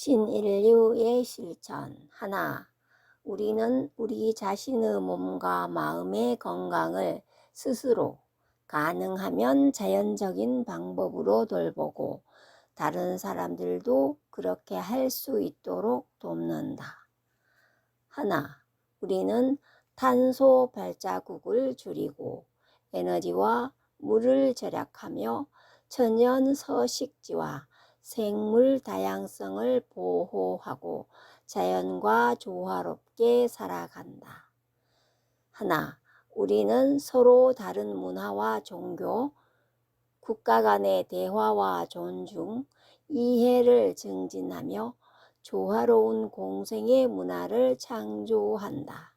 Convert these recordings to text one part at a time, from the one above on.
신인류의 실천 하나 우리는 우리 자신의 몸과 마음의 건강을 스스로 가능하면 자연적인 방법으로 돌보고 다른 사람들도 그렇게 할 수 있도록 돕는다. 하나, 우리는 탄소 발자국을 줄이고 에너지와 물을 절약하며 천연 서식지와 생물 다양성을 보호하고 자연과 조화롭게 살아간다. 하나, 우리는 서로 다른 문화와 종교, 국가 간의 대화와 존중, 이해를 증진하며 조화로운 공생의 문화를 창조한다.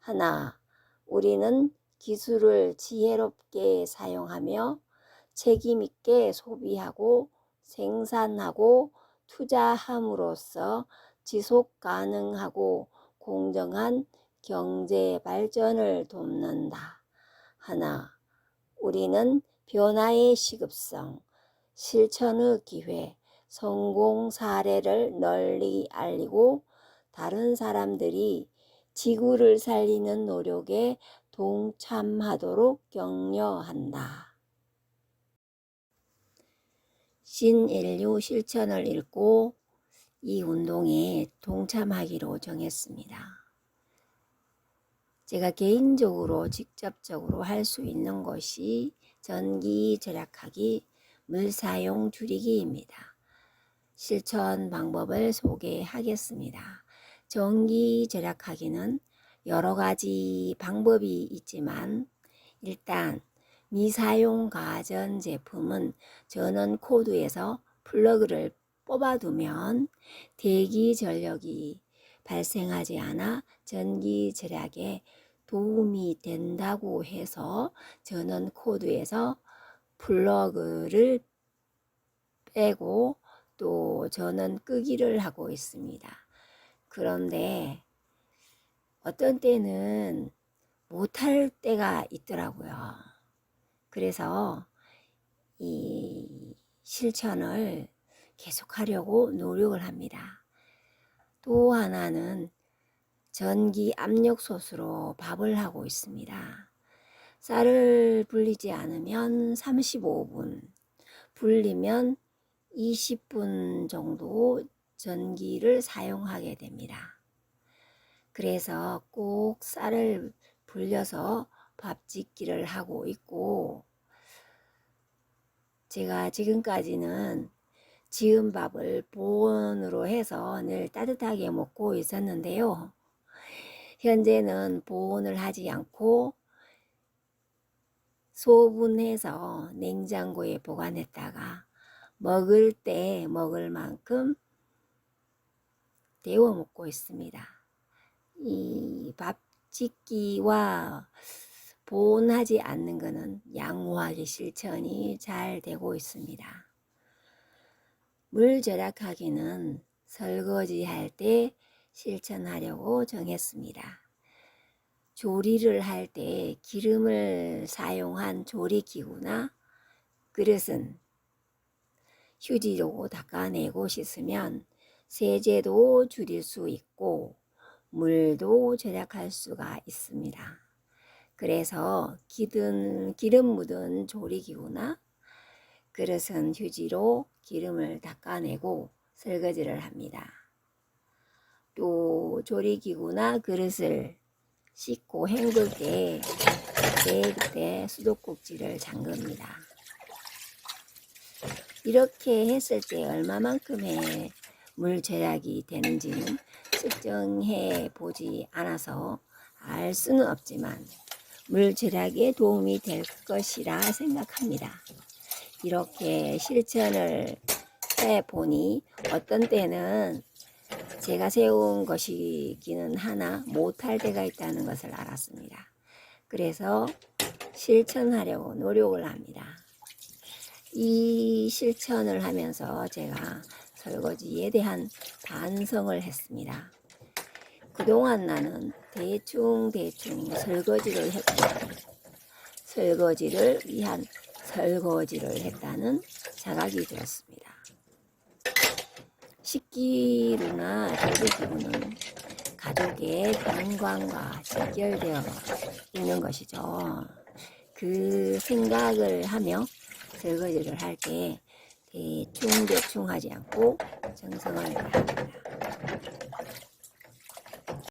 하나, 우리는 기술을 지혜롭게 사용하며 책임있게 소비하고 생산하고 투자함으로써 지속 가능하고 공정한 경제 발전을 돕는다. 하나, 우리는 변화의 시급성, 실천의 기회, 성공 사례를 널리 알리고 다른 사람들이 지구를 살리는 노력에 동참하도록 격려한다. 신인류 실천을 읽고 이 운동에 동참하기로 정했습니다. 제가 개인적으로 직접적으로 할 수 있는 것이 전기 절약하기, 물 사용 줄이기입니다. 실천 방법을 소개하겠습니다. 전기 절약하기는 여러 가지 방법이 있지만 일단 미사용 가전 제품은 전원 코드에서 플러그를 뽑아두면 대기 전력이 발생하지 않아 전기 절약에 도움이 된다고 해서 전원 코드에서 플러그를 빼고 또 전원 끄기를 하고 있습니다. 그런데 어떤 때는 못할 때가 있더라고요. 그래서 이 실천을 계속하려고 노력을 합니다. 또 하나는 전기 압력솥으로 밥을 하고 있습니다. 쌀을 불리지 않으면 35분, 불리면 20분 정도 전기를 사용하게 됩니다. 그래서 꼭 쌀을 불려서 밥 짓기를 하고 있고 제가 지금까지는 지은 밥을 보온으로 해서 늘 따뜻하게 먹고 있었는데요. 현재는 보온을 하지 않고 소분해서 냉장고에 보관했다가 먹을 때 먹을 만큼 데워 먹고 있습니다. 이 밥 짓기와 보온하지 않는 것은 양호하게 실천이 잘 되고 있습니다. 물 절약하기는 설거지 할 때 실천하려고 정했습니다. 조리를 할 때 기름을 사용한 조리기구나 그릇은 휴지로 닦아내고 씻으면 세제도 줄일 수 있고 물도 절약할 수가 있습니다. 그래서 기름, 기름 묻은 조리기구나 그릇은 휴지로 기름을 닦아내고 설거지를 합니다. 또 조리기구나 그릇을 씻고 헹굴 때 그때 그때 수도꼭지를 잠급니다. 이렇게 했을 때 얼마만큼의 물 절약이 되는지는 측정해 보지 않아서 알 수는 없지만 물 절약에 도움이 될 것이라 생각합니다. 이렇게 실천을 해 보니 어떤 때는 제가 세운 것이기는 하나 못할 때가 있다는 것을 알았습니다. 그래서 실천하려고 노력을 합니다. 이 실천을 하면서 제가 설거지에 대한 반성을 했습니다. 그동안 나는 대충 대충 설거지를 했고 설거지를 위한 설거지를 했다는 자각이 들었습니다. 식기류나 전기기구는 가족의 건강과 직결되어 있는 것이죠. 그 생각을 하며 설거지를 할 때 대충대충 하지 않고 정성을 다합니다.